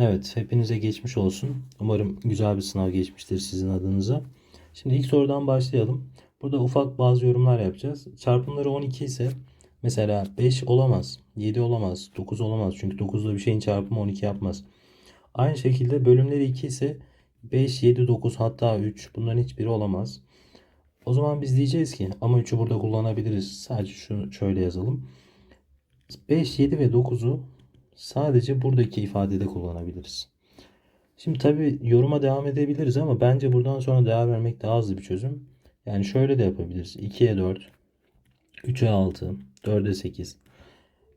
Evet, hepinize geçmiş olsun. Umarım güzel bir sınav geçmiştir sizin adınıza. Şimdi ilk sorudan başlayalım. Burada ufak bazı yorumlar yapacağız. Çarpımları 12 ise mesela 5 olamaz, 7 olamaz, 9 olamaz. Çünkü 9'da bir şeyin çarpımı 12 yapmaz. Aynı şekilde bölümleri 2 ise 5, 7, 9 hatta 3 bunların hiçbiri olamaz. O zaman biz diyeceğiz ki ama 3'ü burada kullanabiliriz. Sadece şunu şöyle yazalım. 5, 7 ve 9'u sadece buradaki ifadede kullanabiliriz. Şimdi tabi yoruma devam edebiliriz ama bence buradan sonra değer vermek daha hızlı bir çözüm. Yani şöyle de yapabiliriz. 2'ye 4, 3'e 6, 4'e 8.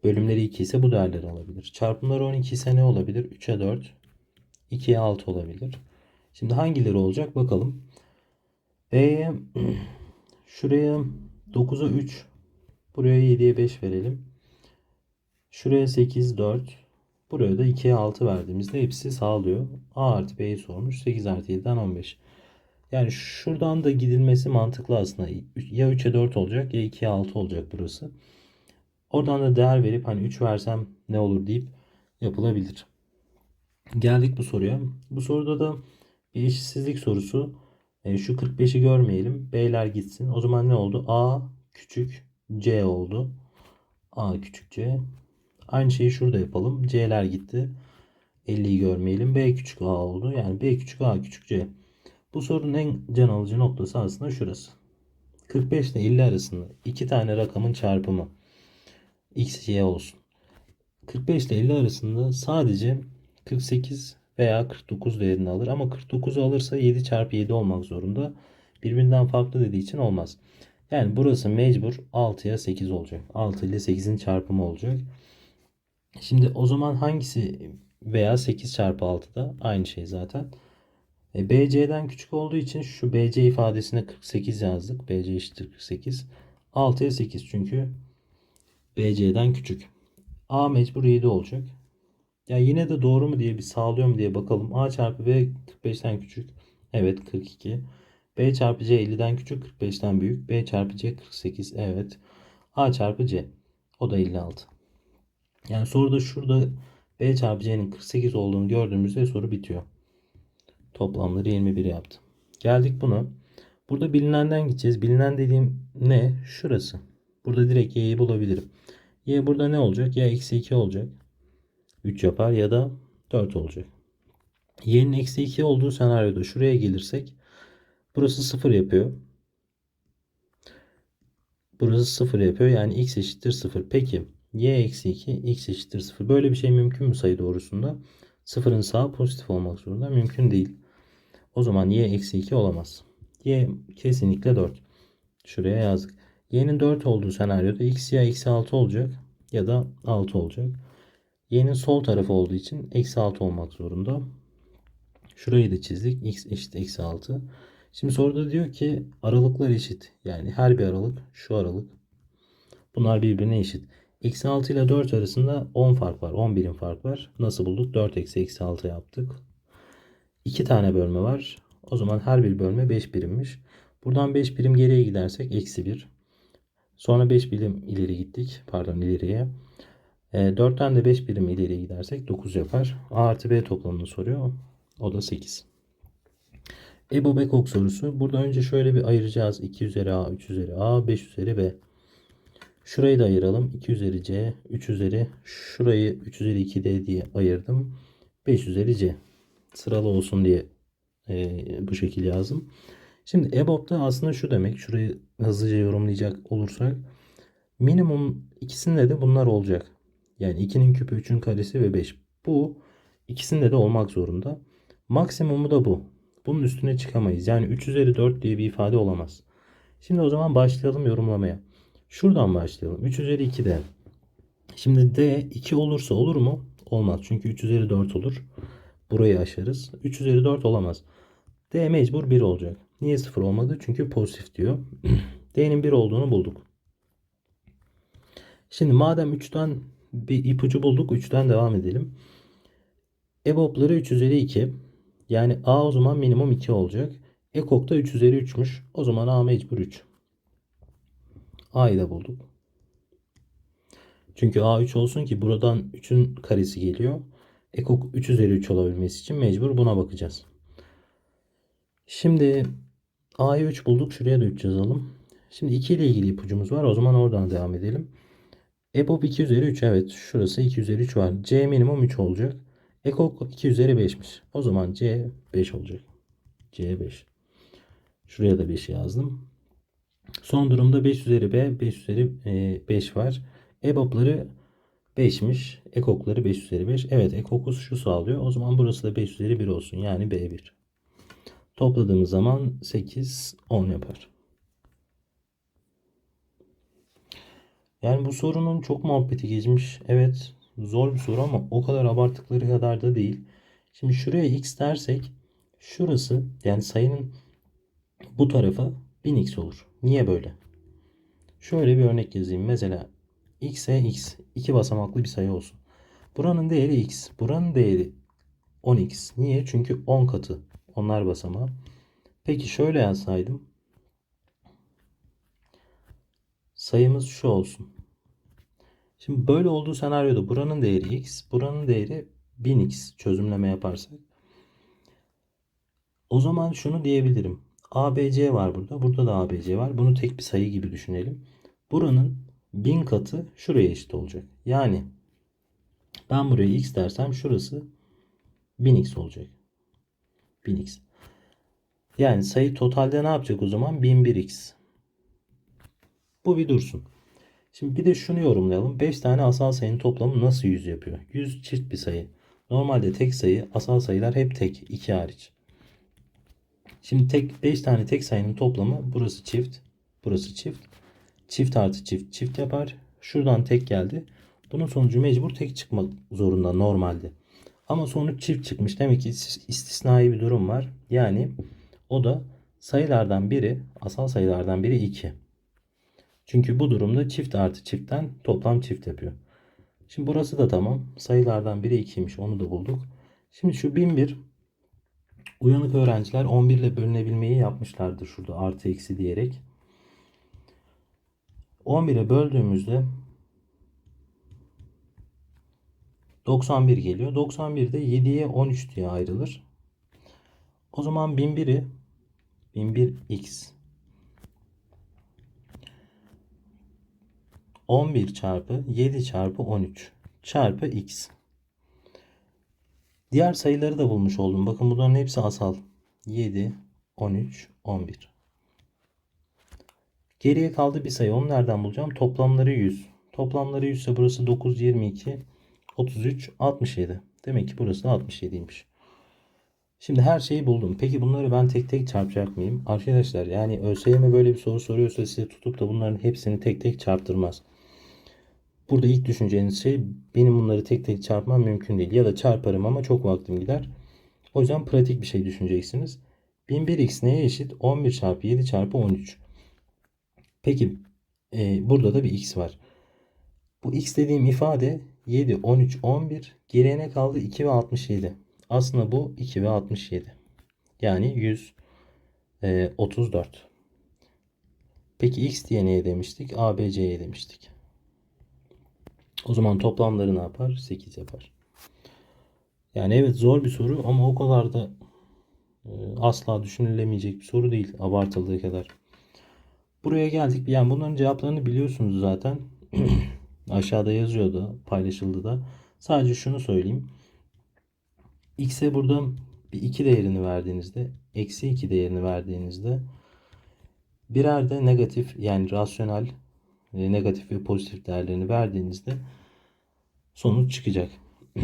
Bölümleri 2 ise bu değerleri alabilir. Çarpımları 12 ise ne olabilir? 3'e 4, 2'ye 6 olabilir. Şimdi hangileri olacak bakalım. B'ye şuraya 9'a 3, buraya 7'ye 5 verelim. Şuraya 8, 4. Buraya da 2'ye 6 verdiğimizde hepsi sağlıyor. A artı B'yi sormuş. 8 artı 7'den 15. Yani şuradan da gidilmesi mantıklı aslında. Ya 3'e 4 olacak ya 2'ye 6 olacak burası. Oradan da değer verip hani 3 versem ne olur deyip yapılabilir. Geldik bu soruya. Bu soruda da bir eşitsizlik sorusu. E, şu 45'i görmeyelim. B'ler gitsin. O zaman ne oldu? A küçük C oldu. A küçük C. Aynı şeyi şurada yapalım. C'ler gitti. 50'yi görmeyelim. B küçük A oldu. Yani B küçük A küçük C. Bu sorunun en can alıcı noktası aslında şurası. 45 ile 50 arasında iki tane rakamın çarpımı x, y olsun. 45 ile 50 arasında sadece 48 veya 49 değerini alır. Ama 49'u alırsa 7 çarpı 7 olmak zorunda. Birbirinden farklı dediği için olmaz. Yani burası mecbur 6'ya 8 olacak. 6 ile 8'in çarpımı olacak. Şimdi o zaman hangisi veya 8 çarpı 6 da aynı şey zaten. E, BC'den küçük olduğu için şu BC ifadesine 48 yazdık. BC eşittir 48. 6'ya 8 çünkü BC'den küçük. A mecbur 7 olacak. Ya yine de doğru mu diye bir sağlıyor mu diye bakalım. A çarpı B 45'ten küçük. Evet 42. B çarpı C 50'den küçük 45'ten büyük. B çarpı C 48. Evet. A çarpı C. O da 56. Yani soruda şurada B çarpı C'nin 48 olduğunu gördüğümüzde soru bitiyor. Toplamları 21 yaptı. Geldik buna. Burada bilinenden gideceğiz. Bilinen dediğim ne? Şurası. Burada direkt y'yi bulabilirim. Y burada ne olacak? Ya eksi 2 olacak. 3 yapar ya da 4 olacak. Y'nin eksi 2 olduğu senaryoda şuraya gelirsek burası 0 yapıyor. Burası 0 yapıyor. Yani x eşittir 0. Peki y eksi 2 x eşittir 0. Böyle bir şey mümkün mü sayı doğrusunda? Sıfırın sağı pozitif olmak zorunda. Mümkün değil. O zaman y eksi 2 olamaz. y kesinlikle 4. Şuraya yazdık. y'nin 4 olduğu senaryoda x ya eksi 6 olacak ya da 6 olacak. y'nin sol tarafı olduğu için eksi 6 olmak zorunda. Şurayı da çizdik. x eşit eksi 6. Şimdi soruda diyor ki aralıklar eşit. Yani her bir aralık şu aralık. Bunlar birbirine eşit. Eksi 6 ile 4 arasında 10 fark var. 10 birim fark var. Nasıl bulduk? 4 eksi eksi 6 yaptık. 2 tane bölme var. O zaman her bir bölme 5 birimmiş. Buradan 5 birim geriye gidersek eksi 1. Sonra 5 birim ileri gittik. Pardon ileriye. E, 4'ten de 5 birim ileri gidersek 9 yapar. A artı B toplamını soruyor. O da 8. Ebo Bekok sorusu. Burada önce şöyle bir ayıracağız. 2 üzeri A, 3 üzeri A, 5 üzeri B. Şurayı da ayıralım. 2 üzeri C, 3 üzeri şurayı 3 üzeri 2D diye ayırdım. 5 üzeri C. Sıralı olsun diye e, bu şekilde yazdım. Şimdi EBOB'da aslında şu demek. Şurayı hızlıca yorumlayacak olursak. Minimum ikisinde de bunlar olacak. Yani 2'nin küpü 3'ün karesi ve 5. Bu ikisinde de olmak zorunda. Maksimumu da bu. Bunun üstüne çıkamayız. Yani 3 üzeri 4 diye bir ifade olamaz. Şimdi o zaman başlayalım yorumlamaya. Şuradan başlayalım. 3 üzeri 2 de. Şimdi D 2 olursa olur mu? Olmaz. Çünkü 3 üzeri 4 olur. Burayı aşarız. 3 üzeri 4 olamaz. D mecbur 1 olacak. Niye 0 olmadı? Çünkü pozitif diyor. D'nin 1 olduğunu bulduk. Şimdi madem 3'ten bir ipucu bulduk. 3'ten devam edelim. EBOB'ları 3 üzeri 2. Yani A o zaman minimum 2 olacak. EKOK da 3 üzeri 3'müş. O zaman A mecbur 3. A'yı da bulduk. Çünkü A 3 olsun ki buradan 3'ün karesi geliyor. Ekok 3 üzeri 3 olabilmesi için mecbur buna bakacağız. Şimdi A'yı 3 bulduk. Şuraya da 3 yazalım. Şimdi 2 ile ilgili ipucumuz var. O zaman oradan devam edelim. EBOB 2 üzeri 3. Evet. Şurası 2 üzeri 3 var. C minimum 3 olacak. Ekok 2 üzeri 5'miş. O zaman C 5 olacak. C 5. Şuraya da 5 yazdım. Son durumda 5 üzeri B, 5 üzeri e, 5 var. EBOB'ları 5'miş. Ekokları 5 üzeri 5. Evet ekoku şu sağlıyor. O zaman burası da 5 üzeri 1 olsun. Yani B1. Topladığımız zaman 8, 10 yapar. Yani bu sorunun çok muhabbeti geçmiş. Evet zor bir soru ama o kadar abarttıkları kadar da değil. Şimdi şuraya x dersek şurası yani sayının bu tarafa 1000x olur. Niye böyle? Şöyle bir örnek yazayım. Mesela x'e x iki basamaklı bir sayı olsun. Buranın değeri x. Buranın değeri 10x. Niye? Çünkü 10 katı. Onlar basamağı. Peki şöyle yazsaydım. Sayımız şu olsun. Şimdi böyle olduğu senaryoda buranın değeri x, buranın değeri 1000x çözümleme yaparsak. O zaman şunu diyebilirim. ABC var burada. Burada da ABC var. Bunu tek bir sayı gibi düşünelim. Buranın 1000 katı şuraya eşit olacak. Yani ben buraya x dersem şurası 1000x olacak. 1000x. Yani sayı totalde ne yapacak o zaman? 1001x. Bu bir dursun. Şimdi bir de şunu yorumlayalım. 5 tane asal sayının toplamı nasıl 100 yapıyor? 100 çift bir sayı. Normalde tek sayı, asal sayılar hep tek, 2 hariç. Şimdi tek 5 tane tek sayının toplamı burası çift, burası çift. Çift artı çift çift yapar. Şuradan tek geldi. Bunun sonucu mecbur tek çıkmak zorunda normalde. Ama sonuç çift çıkmış. Demek ki istisnai bir durum var. Yani o da sayılardan biri, asal sayılardan biri 2. Çünkü bu durumda çift artı çiftten toplam çift yapıyor. Şimdi burası da tamam. Sayılardan biri 2'ymiş. Onu da bulduk. Şimdi şu 1001 uyanık öğrenciler 11 ile bölünebilmeyi yapmışlardır şurada artı eksi diyerek. 11'e böldüğümüzde 91 geliyor. 91 de 7'ye 13 diye ayrılır. O zaman 1001'i 1001x 11 çarpı 7 çarpı 13 çarpı x. Diğer sayıları da bulmuş oldum. Bakın bunların hepsi asal. 7, 13, 11. Geriye kaldı bir sayı. Onu nereden bulacağım? Toplamları 100. Toplamları 100 ise burası 9, 22, 33, 67. Demek ki burası da 67'ymiş. Şimdi her şeyi buldum. Peki bunları ben tek tek çarpacak mıyım? Arkadaşlar yani ÖSYM böyle bir soru soruyorsa size tutup da bunların hepsini tek tek çarptırmaz. Burada ilk düşüneceğiniz şey benim bunları tek tek çarpmam mümkün değil. Ya da çarparım ama çok vaktim gider. O yüzden pratik bir şey düşüneceksiniz. 1001x neye eşit? 11 çarpı 7 çarpı 13. Peki e, burada da bir x var. Bu x dediğim ifade 7, 13, 11. Geriye kaldı? 2 ve 67. Aslında bu 2 ve 67. Yani 100, e, 34. Peki x diye neye demiştik? ABC'ye demiştik. O zaman toplamları ne yapar? 8 yapar. Yani evet zor bir soru ama o kadar da e, asla düşünülemeyecek bir soru değil abartıldığı kadar. Buraya geldik. Yani bunların cevaplarını biliyorsunuz zaten. Aşağıda yazıyordu, paylaşıldı da. Sadece şunu söyleyeyim. X'e burada bir 2 değerini verdiğinizde, eksi 2 değerini verdiğinizde birer de negatif yani rasyonel negatif ve pozitif değerlerini verdiğinizde sonuç çıkacak.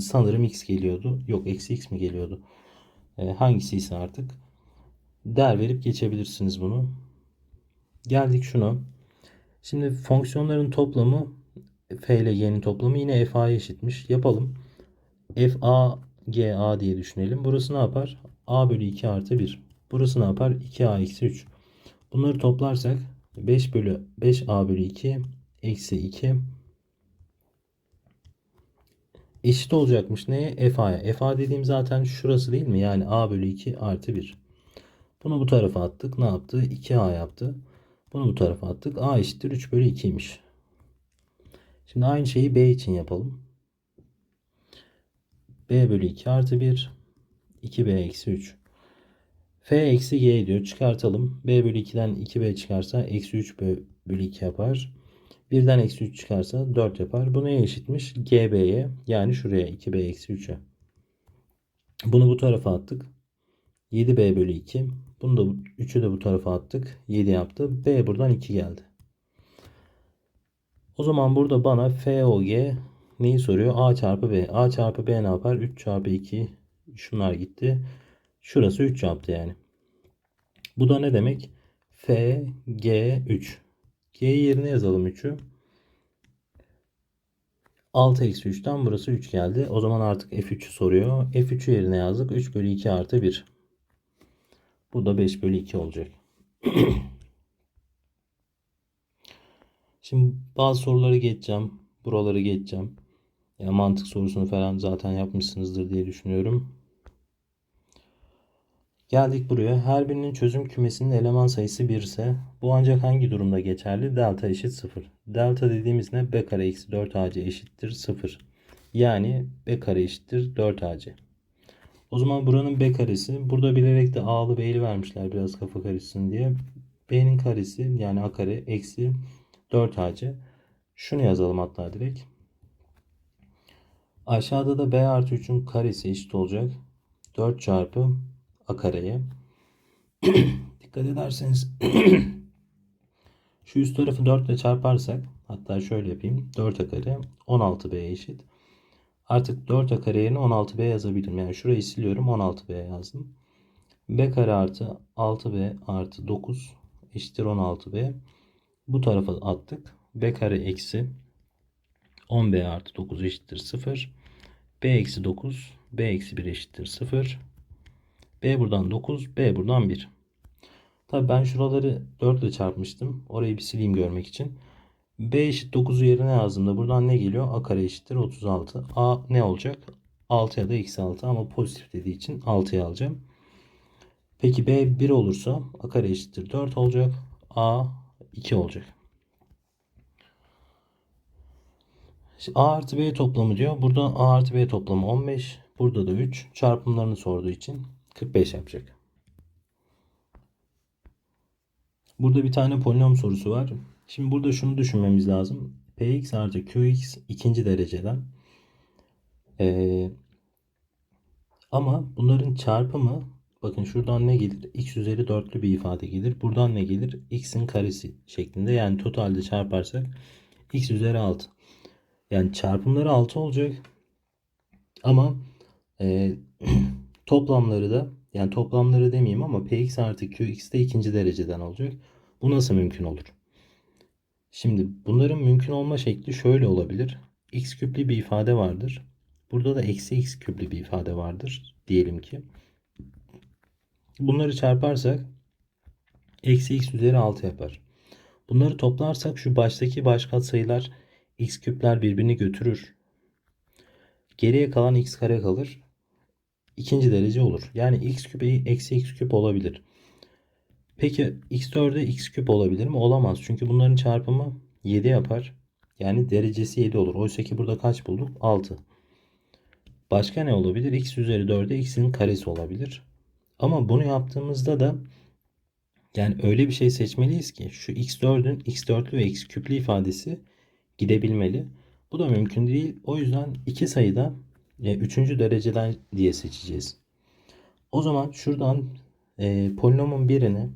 Sanırım x geliyordu. Yok eksi x mi geliyordu? E, hangisi ise artık. Değer verip geçebilirsiniz bunu. Geldik şuna. Şimdi fonksiyonların toplamı f ile g'nin toplamı yine fa'ya eşitmiş. Yapalım. f a g a diye düşünelim. Burası ne yapar? a bölü 2 artı 1. Burası ne yapar? 2a eksi 3. Bunları toplarsak 5 bölü 5a bölü 2 eksi 2 eşit olacakmış neye? FA'ya. FA dediğim zaten şurası değil mi? Yani a bölü 2 artı 1. Bunu bu tarafa attık. Ne yaptı? 2a yaptı. Bunu bu tarafa attık. a eşittir 3 bölü 2'ymiş. Şimdi aynı şeyi b için yapalım. b bölü 2 artı 1 2b eksi 3 f eksi g diyor. Çıkartalım. b bölü 2'den 2b çıkarsa eksi 3 bölü 2 yapar. 1'den eksi 3 çıkarsa 4 yapar. Bu neye eşitmiş? GB'ye yani şuraya 2b eksi 3'e. Bunu bu tarafa attık. 7b bölü 2. Bunu da 3'ü de bu tarafa attık. 7 yaptı. B buradan 2 geldi. O zaman burada bana FOG neyi soruyor? A çarpı B. A çarpı B ne yapar? 3 çarpı 2. Şunlar gitti. Şurası 3 yaptı yani. Bu da ne demek? F, G, 3. G yerine yazalım 3'ü. 6 eksi 3'ten burası 3 geldi. O zaman artık F3'ü soruyor. F3'ü yerine yazdık. 3 bölü 2 artı 1. Bu da 5 bölü 2 olacak. Şimdi bazı soruları geçeceğim. Buraları geçeceğim. Yani mantık sorusunu falan zaten yapmışsınızdır diye düşünüyorum. Geldik buraya. Her birinin çözüm kümesinin eleman sayısı 1 ise bu ancak hangi durumda geçerli? Delta eşit 0. Delta dediğimiz ne? B kare eksi 4AC eşittir 0. Yani B kare eşittir 4AC. O zaman buranın B karesi. Burada bilerek de A'lı B'li vermişler biraz kafa karışsın diye. B'nin karesi yani A kare eksi 4AC. Şunu yazalım hatta direkt. Aşağıda da B artı 3'ün karesi eşit olacak. 4 çarpı A. Dikkat ederseniz şu üst tarafı 4 ile çarparsak hatta şöyle yapayım. 4 A kare 16B eşit. Artık 4 A kare yerine 16B yazabilirim. Yani şurayı siliyorum 16B yazdım. B kare artı 6B artı 9 eşittir 16B. Bu tarafa attık. B kare eksi 10B artı 9 eşittir 0. B eksi 9. B eksi 1 eşittir 0. B buradan 9. B buradan 1. Tabi ben şuraları 4 ile çarpmıştım. Orayı bir sileyim görmek için. B eşit 9'u yerine yazdığımda buradan ne geliyor? A kare eşittir 36. A ne olacak? 6 ya da eksi 6 ama pozitif dediği için 6'ya alacağım. Peki B 1 olursa A kare eşittir 4 olacak. A 2 olacak. A artı B toplamı diyor. Burada A artı B toplamı 15. Burada da 3. Çarpımlarını sorduğu için 45 yapacak. Burada bir tane polinom sorusu var. Şimdi burada şunu düşünmemiz lazım. Px artı Qx ikinci dereceden. Ee, ama bunların çarpımı bakın şuradan ne gelir? x üzeri dörtlü bir ifade gelir. Buradan ne gelir? x'in karesi şeklinde. Yani totalde çarparsak x üzeri 6. Yani çarpımları 6 olacak. Ama e, toplamları da yani toplamları demeyeyim ama px artı qx de ikinci dereceden olacak. Bu nasıl mümkün olur? Şimdi bunların mümkün olma şekli şöyle olabilir. x küplü bir ifade vardır. Burada da eksi x küplü bir ifade vardır. Diyelim ki. Bunları çarparsak eksi x üzeri 6 yapar. Bunları toplarsak şu baştaki baş katsayılar x küpler birbirini götürür. Geriye kalan x kare kalır. İkinci derece olur. Yani x küp eksi x küp olabilir. Peki x4'e x küp olabilir mi? Olamaz. Çünkü bunların çarpımı 7 yapar. Yani derecesi 7 olur. Oysa ki burada kaç bulduk? 6. Başka ne olabilir? x üzeri 4'e x'in karesi olabilir. Ama bunu yaptığımızda da yani öyle bir şey seçmeliyiz ki şu x4'ün x4'lü ve x küplü ifadesi gidebilmeli. Bu da mümkün değil. O yüzden iki sayıda e, üçüncü dereceden diye seçeceğiz. O zaman şuradan e, polinomun birini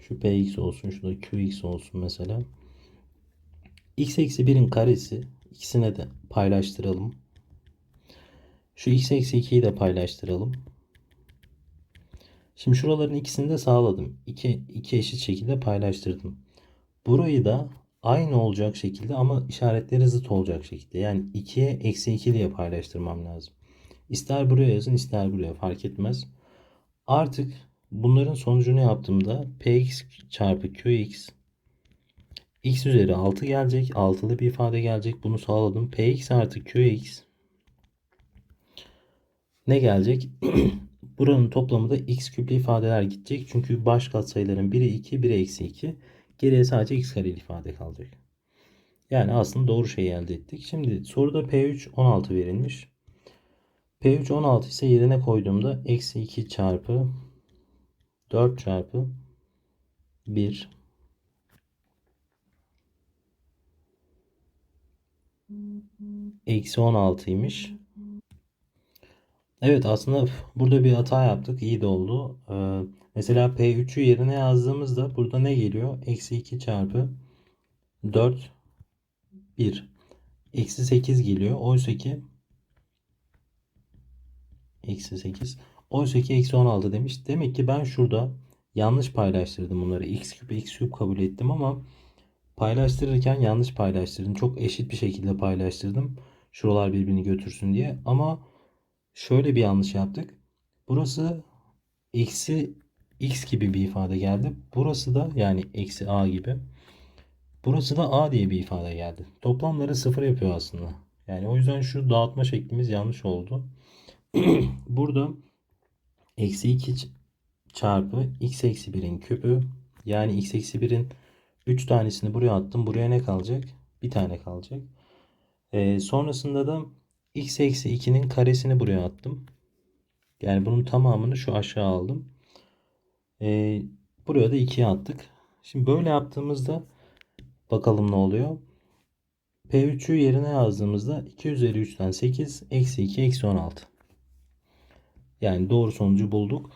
şu px olsun, şurada qx olsun mesela. x eksi 1'in karesi ikisine de paylaştıralım. Şu x eksi 2'yi de paylaştıralım. Şimdi şuraların ikisini de sağladım. İki, iki eşit şekilde paylaştırdım. Burayı da aynı olacak şekilde ama işaretleri zıt olacak şekilde. Yani 2'ye eksi 2 diye paylaştırmam lazım. İster buraya yazın ister buraya fark etmez. Artık bunların sonucunu yaptığımda px çarpı qx x üzeri 6 gelecek. Altılı bir ifade gelecek. Bunu sağladım. px artı qx ne gelecek? Buranın toplamı da x küplü ifadeler gidecek. Çünkü baş katsayıların biri 2, biri eksi 2. Geriye sadece x kareli ifade kalacak. Yani aslında doğru şeyi elde ettik. Şimdi soruda P3 16 verilmiş. P3 16 ise yerine koyduğumda eksi 2 çarpı 4 çarpı 1 eksi 16'ymış. Evet aslında burada bir hata yaptık. İyi de oldu. Ee, mesela P3'ü yerine yazdığımızda burada ne geliyor? Eksi 2 çarpı 4 1 eksi 8 geliyor. Oysa ki eksi 8 oysa ki eksi 16 demiş. Demek ki ben şurada yanlış paylaştırdım bunları. x küp x küp kabul ettim ama paylaştırırken yanlış paylaştırdım. Çok eşit bir şekilde paylaştırdım. Şuralar birbirini götürsün diye. Ama şöyle bir yanlış yaptık. Burası eksi x gibi bir ifade geldi. Burası da yani eksi a gibi. Burası da a diye bir ifade geldi. Toplamları sıfır yapıyor aslında. Yani o yüzden şu dağıtma şeklimiz yanlış oldu. Burada eksi 2 çarpı x eksi 1'in küpü yani x eksi 1'in 3 tanesini buraya attım. Buraya ne kalacak? Bir tane kalacak. Ee, sonrasında da x eksi 2'nin karesini buraya attım. Yani bunun tamamını şu aşağı aldım. Ee, buraya da 2'ye attık. Şimdi böyle yaptığımızda bakalım ne oluyor. P3'ü yerine yazdığımızda 2 üzeri 3'ten 8 eksi 2 eksi 16. Yani doğru sonucu bulduk.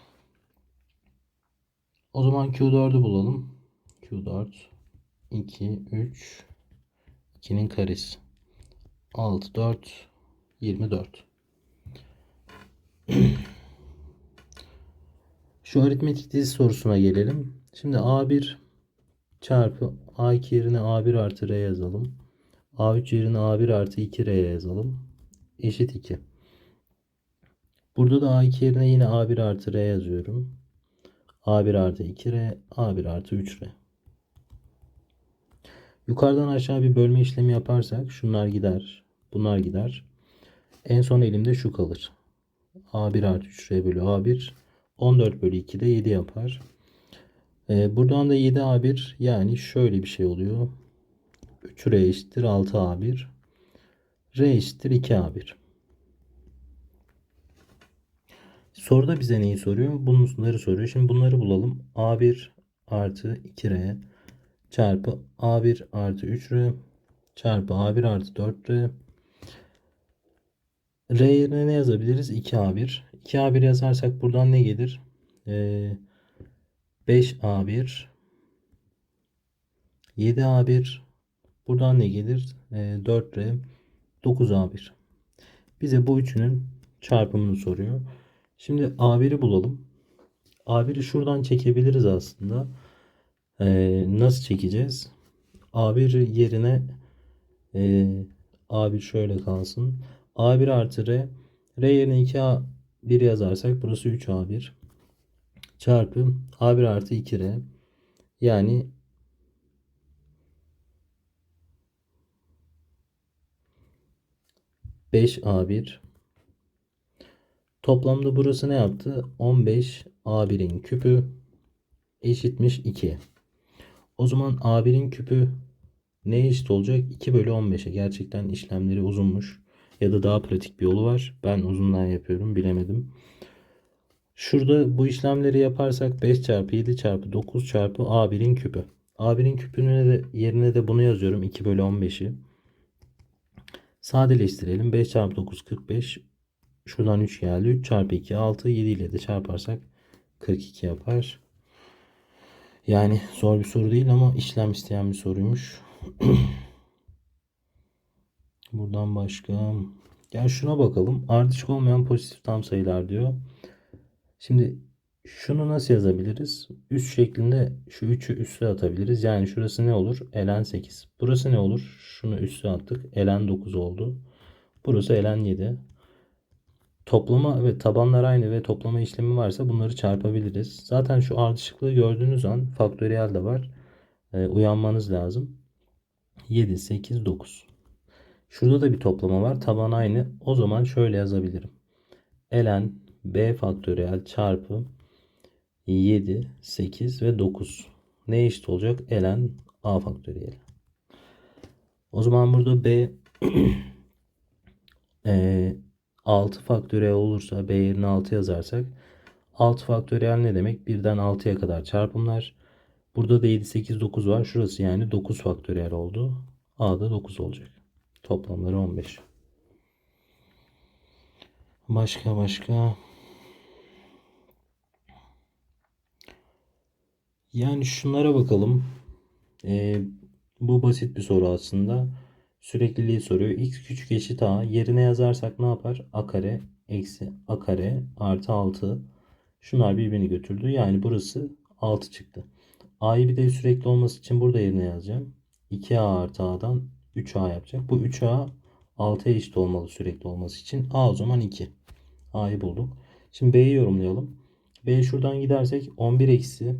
O zaman Q4'ü bulalım. Q4 2 3 2'nin karesi 6 4 24. Şu aritmetik dizi sorusuna gelelim. Şimdi A1 çarpı A2 yerine A1 artı R yazalım. A3 yerine A1 artı 2R yazalım. Eşit 2. Burada da A2 yerine yine A1 artı R yazıyorum. A1 artı 2R, A1 artı 3R. Yukarıdan aşağı bir bölme işlemi yaparsak şunlar gider. Bunlar gider. En son elimde şu kalır. A1 artı 3R bölü A1 14 bölü 2 de 7 yapar. Ee, buradan da 7A1 yani şöyle bir şey oluyor. 3R eşittir 6A1. R eşittir 2A1. Soruda bize neyi soruyor? Bunları soruyor. Şimdi bunları bulalım. A1 artı 2R çarpı A1 artı 3R çarpı A1 artı 4R R yerine ne yazabiliriz? 2A1. 2A1 yazarsak buradan ne gelir? Ee, 5A1 7A1 buradan ne gelir? Ee, 4R 9A1 bize bu üçünün çarpımını soruyor. Şimdi A1'i bulalım. A1'i şuradan çekebiliriz aslında. Ee, nasıl çekeceğiz? A1 yerine e, A1 şöyle kalsın. A1 artı R. R yerine 2A1 yazarsak burası 3A1 çarpı A1 artı 2R. Yani Beş A1 Toplamda burası ne yaptı? 15 A1'in küpü eşitmiş 2. O zaman A1'in küpü ne eşit olacak? 2 bölü 15'e. Gerçekten işlemleri uzunmuş. Ya da daha pratik bir yolu var. Ben uzundan yapıyorum. Bilemedim. Şurada bu işlemleri yaparsak 5 çarpı 7 çarpı 9 çarpı A1'in küpü. A1'in küpünün yerine de bunu yazıyorum. 2 bölü 15'i. Sadeleştirelim. 5 çarpı 9 45. Şuradan 3 geldi. 3 çarpı 2 6. 7 ile de çarparsak 42 yapar. Yani zor bir soru değil ama işlem isteyen bir soruymuş. Buradan başka. Gel şuna bakalım. Ardışık olmayan pozitif tam sayılar diyor. Şimdi şunu nasıl yazabiliriz? Üst şeklinde şu 3'ü üste atabiliriz. Yani şurası ne olur? Ln 8. Burası ne olur? Şunu üste attık. Ln 9 oldu. Burası Ln 7. Toplama ve tabanlar aynı ve toplama işlemi varsa bunları çarpabiliriz. Zaten şu ardışıklığı gördüğünüz an faktöriyel de var. Ee, uyanmanız lazım. 7, 8, 9. Şurada da bir toplama var. Taban aynı. O zaman şöyle yazabilirim. ln b faktöriyel çarpı 7, 8 ve 9. Ne eşit olacak? ln a faktöriyel. O zaman burada b e, 6 faktöriyel olursa b yerine 6 yazarsak 6 faktöriyel ne demek? 1'den 6'ya kadar çarpımlar. Burada da 7, 8, 9 var. Şurası yani 9 faktöriyel oldu. A da 9 olacak. Toplamları 15. Başka başka. Yani şunlara bakalım. Ee, bu basit bir soru aslında. Sürekliliği soruyor. x küçük eşit a. Yerine yazarsak ne yapar? a kare eksi a kare artı 6. Şunlar birbirini götürdü. Yani burası 6 çıktı. a'yı bir de sürekli olması için burada yerine yazacağım. 2a artı a'dan 3a yapacak. Bu 3a 6'ya eşit olmalı sürekli olması için. a o zaman 2. a'yı bulduk. Şimdi b'yi yorumlayalım. b şuradan gidersek 11 eksi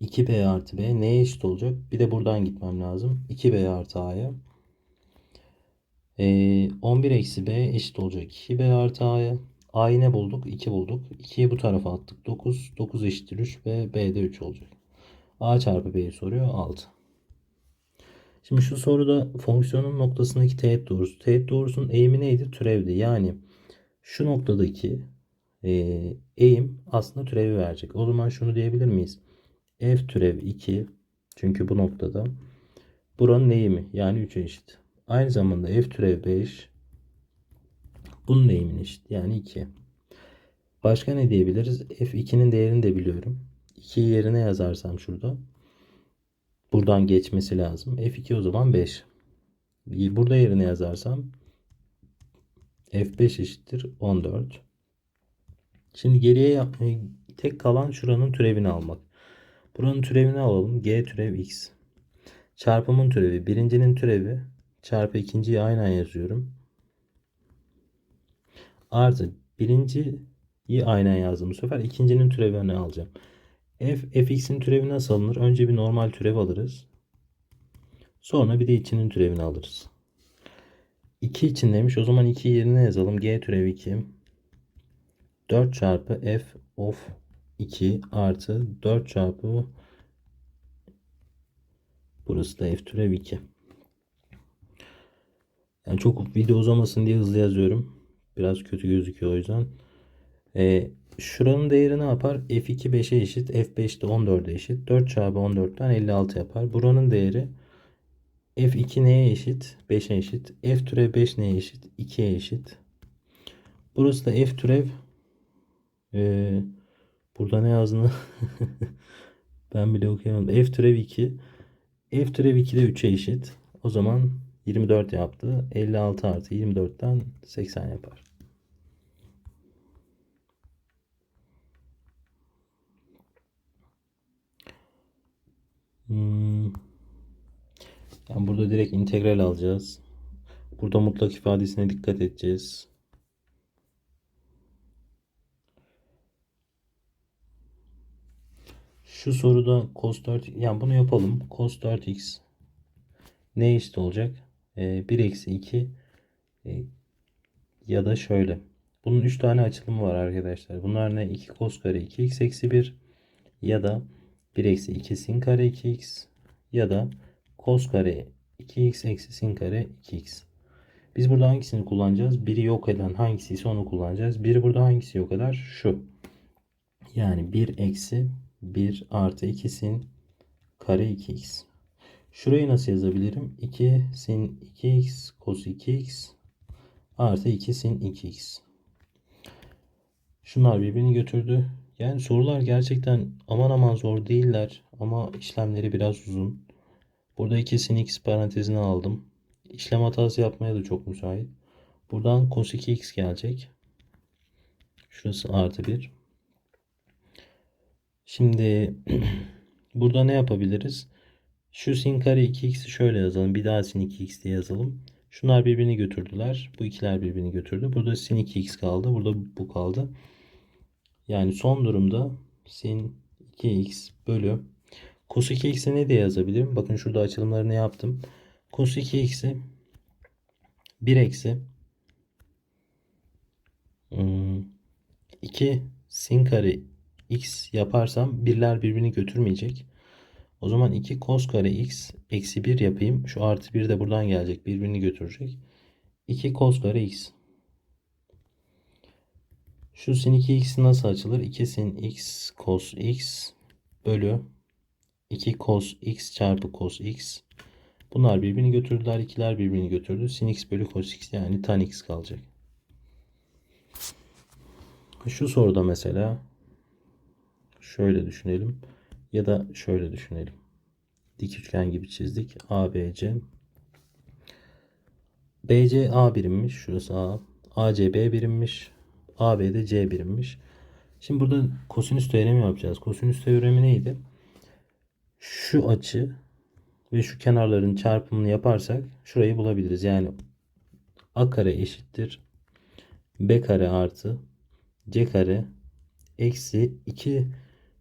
2b artı b neye eşit olacak? Bir de buradan gitmem lazım. 2b artı a'ya. Ee, 11 eksi b eşit olacak 2b artı a'ya. a'yı ne bulduk? 2 bulduk. 2'yi bu tarafa attık. 9. 9 eşittir 3 ve b de 3 olacak. a çarpı b'yi soruyor. 6. Şimdi şu soruda fonksiyonun noktasındaki teğet doğrusu. Teğet doğrusunun eğimi neydi? Türevdi. Yani şu noktadaki e, eğim aslında türevi verecek. O zaman şunu diyebilir miyiz? f türev 2 çünkü bu noktada buranın eğimi yani 3'e eşit. Aynı zamanda f türev 5 bunun eğimine eşit yani 2. Başka ne diyebiliriz? f2'nin değerini de biliyorum. 2'yi yerine yazarsam şurada buradan geçmesi lazım. f2 o zaman 5. Burada yerine yazarsam f5 eşittir 14. Şimdi geriye yapmayı tek kalan şuranın türevini almak. Buranın türevini alalım. G türev x. Çarpımın türevi. Birincinin türevi. Çarpı ikinciyi aynen yazıyorum. Artı birinciyi aynen yazdım. Bu sefer ikincinin türevini alacağım. F, fx'in türevi nasıl alınır? Önce bir normal türev alırız. Sonra bir de içinin türevini alırız. 2 için demiş. O zaman 2 yerine yazalım. G türevi 2. 4 çarpı f of 2 artı 4 çarpı burası da f türev 2. Yani çok video uzamasın diye hızlı yazıyorum. Biraz kötü gözüküyor o yüzden. Ee, şuranın değeri ne yapar? F2 5'e eşit. F5 de 14'e eşit. 4 çarpı 14'ten 56 yapar. Buranın değeri F2 neye eşit? 5'e eşit. F türev 5 neye eşit? 2'ye eşit. Burası da F türev ee, burada ne yazdığını ben bile okuyamadım. F türev 2 F türev 2 de 3'e eşit. O zaman 24 yaptı. 56 artı 24'ten 80 yapar. Hmm. Yani burada direkt integral alacağız. Burada mutlak ifadesine dikkat edeceğiz. Şu soruda cos 4 yani bunu yapalım. Cos 4x ne eşit olacak? E, 1 eksi 2 e, ya da şöyle. Bunun 3 tane açılımı var arkadaşlar. Bunlar ne? 2 cos kare 2x eksi 1 ya da 1 eksi 2 sin kare 2x ya da cos kare 2x eksi sin kare 2x. Biz burada hangisini kullanacağız? Biri yok eden hangisi ise onu kullanacağız. Biri burada hangisi yok eder? Şu. Yani 1 eksi 1 artı 2 sin kare 2x. Şurayı nasıl yazabilirim? 2 sin 2x cos 2x artı 2 sin 2x. Şunlar birbirini götürdü. Yani sorular gerçekten aman aman zor değiller ama işlemleri biraz uzun. Burada 2 sin x parantezine aldım. İşlem hatası yapmaya da çok müsait. Buradan cos 2x gelecek. Şurası artı 1. Şimdi burada ne yapabiliriz? Şu sin kare 2x'i şöyle yazalım. Bir daha sin 2x diye yazalım. Şunlar birbirini götürdüler. Bu ikiler birbirini götürdü. Burada sin 2x kaldı. Burada bu kaldı. Yani son durumda sin 2x bölü cos 2x'i ne diye yazabilirim? Bakın şurada açılımlarını yaptım. Cos 2x'i 1 eksi 2 sin kare x yaparsam birler birbirini götürmeyecek. O zaman 2 cos kare x eksi 1 yapayım. Şu artı 1 de buradan gelecek. Birbirini götürecek. 2 cos kare x. Şu sin 2x nasıl açılır? 2 sin x cos x bölü 2 cos x çarpı cos x. Bunlar birbirini götürdüler. ikiler birbirini götürdü. Sin x bölü cos x yani tan x kalacak. Şu soruda mesela şöyle düşünelim ya da şöyle düşünelim. Dik üçgen gibi çizdik. ABC BC A birimmiş. Şurası A. AC B birimmiş. AB de C birimmiş. Şimdi burada kosinüs teoremi yapacağız. Kosinüs teoremi neydi? Şu açı ve şu kenarların çarpımını yaparsak şurayı bulabiliriz. Yani A kare eşittir. B kare artı C kare eksi 2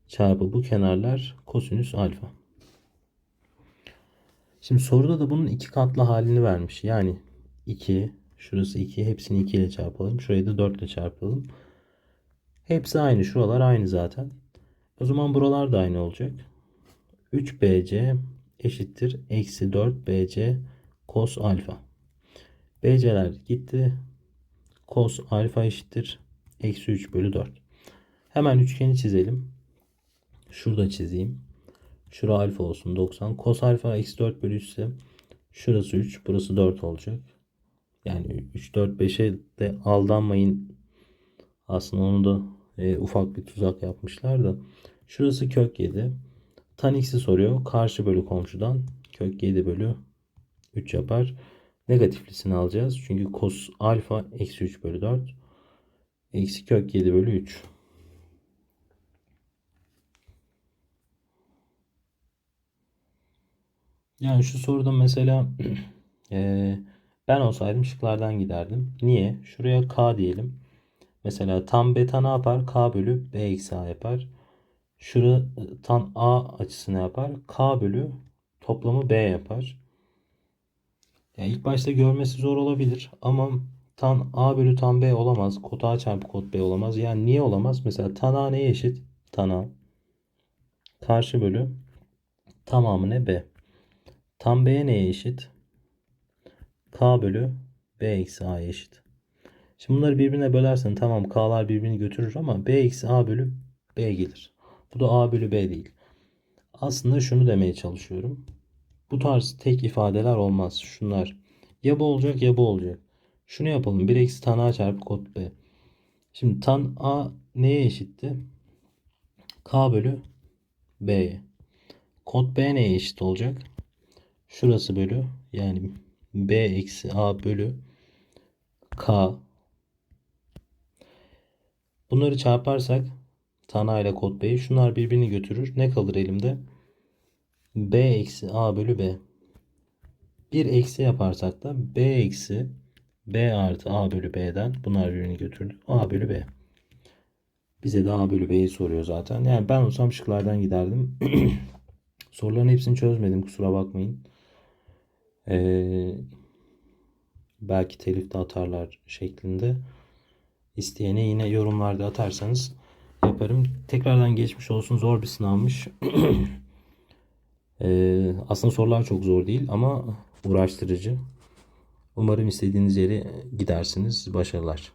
çarpı bu kenarlar kosinüs alfa. Şimdi soruda da bunun iki katlı halini vermiş. Yani 2, şurası 2, hepsini 2 ile çarpalım. Şurayı da 4 ile çarpalım. Hepsi aynı. Şuralar aynı zaten. O zaman buralar da aynı olacak. 3BC eşittir. Eksi 4BC cos alfa. BC'ler gitti. Cos alfa eşittir. Eksi 3 bölü 4. Hemen üçgeni çizelim. Şurada çizeyim. Şura alfa olsun 90. Cos alfa eksi 4 bölü 3 ise şurası 3 burası 4 olacak. Yani 3 4 5'e de aldanmayın. Aslında onu da e, ufak bir tuzak yapmışlar da. Şurası kök 7. Tan soruyor. Karşı bölü komşudan kök 7 bölü 3 yapar. Negatiflisini alacağız. Çünkü cos alfa eksi 3 bölü 4. Eksi kök 7 bölü 3. Yani şu soruda mesela eee, ben olsaydım şıklardan giderdim. Niye? Şuraya k diyelim. Mesela tan beta ne yapar? k bölü b eksi a yapar. Şura tan a açısı ne yapar? k bölü toplamı b yapar. Yani ilk başta görmesi zor olabilir ama tan a bölü tan b olamaz. Kod a çarpı kod b olamaz. Yani niye olamaz? Mesela tan a neye eşit? Tan a. Karşı bölü tamamı ne b. Tam b neye eşit? K bölü b eksi a eşit. Şimdi bunları birbirine bölersen tamam k'lar birbirini götürür ama b eksi a bölü b gelir. Bu da a bölü b değil. Aslında şunu demeye çalışıyorum. Bu tarz tek ifadeler olmaz. Şunlar ya bu olacak ya bu olacak. Şunu yapalım. 1 eksi tan a çarpı kod b. Şimdi tan a neye eşitti? k bölü b'ye. Kod b neye eşit olacak? Şurası bölü yani b eksi a bölü k. Bunları çarparsak tana ile kod b'yi şunlar birbirini götürür. Ne kalır elimde? b eksi a bölü b. Bir eksi yaparsak da b eksi b artı a bölü b'den bunlar birbirini götürdü. a bölü b. Bize de a bölü b'yi soruyor zaten. Yani ben olsam şıklardan giderdim. Soruların hepsini çözmedim kusura bakmayın. Ee, belki telif de atarlar şeklinde. İsteyene yine yorumlarda atarsanız yaparım. Tekrardan geçmiş olsun. Zor bir sınavmış. Ee, aslında sorular çok zor değil ama uğraştırıcı. Umarım istediğiniz yere gidersiniz. Başarılar.